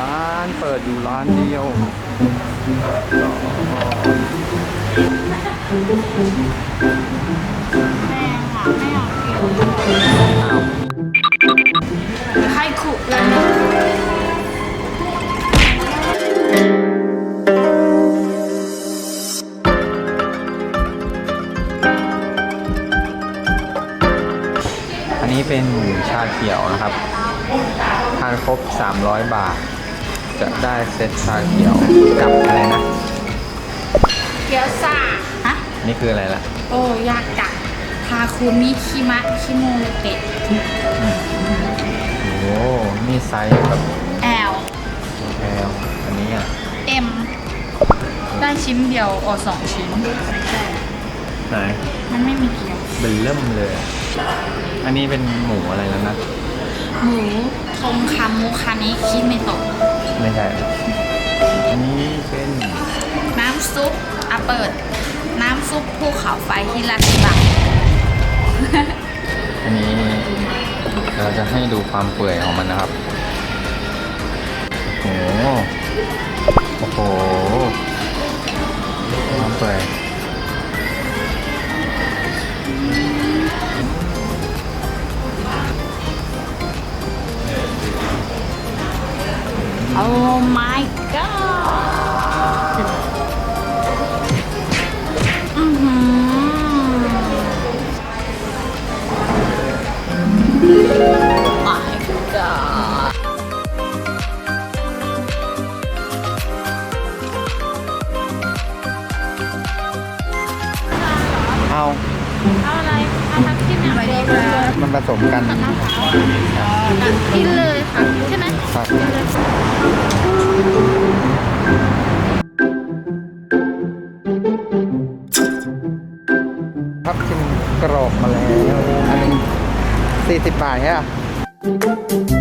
ร้านเปิดอยู่ร้านเดียวแม่ค่ะไม่อยากกินอ้าวใครขุแล้วอันนี้เป็นชาเขียวนะครับ ทานครบ 300 บาท จะได้เซตชาเขียวกับอะไรนะ เกี๊ยวซ่าฮะนี่คืออะไรล่ะ โอ้ยากจังทาคุมิคิมะคิโมโรเตะโอ้โหนี่ไซส์แบบแอลแพลอันนี้อะเอ็มได้ชิ้นเดียวโอสองชิ้น ไหนมันไม่มีเกี๊ยวเบลเริ่มเลย อันนี้เป็นหมูอะไรแล้วนะ หมู ทงคามุคานิคิเมโตะไม่ใช่ อันนี้เป็นน้ำซุปอะเปิด น้ำซุปภูเขาไฟฮิราชิบะอันนี้เราจะให้ดูความเปื่อยของมันนะครับ โอ้โห โอ้โหความเปื่อย โอ้ my god อือหือ my god เอาเอาอะไรเอาทับทิมอย่างเดียวเลยมันผสมกัน กินเลยค่ะใช่ไหม ครับครับชิมกรอบมาแล้วอันนึงสี่สิบบาทใช่ไหม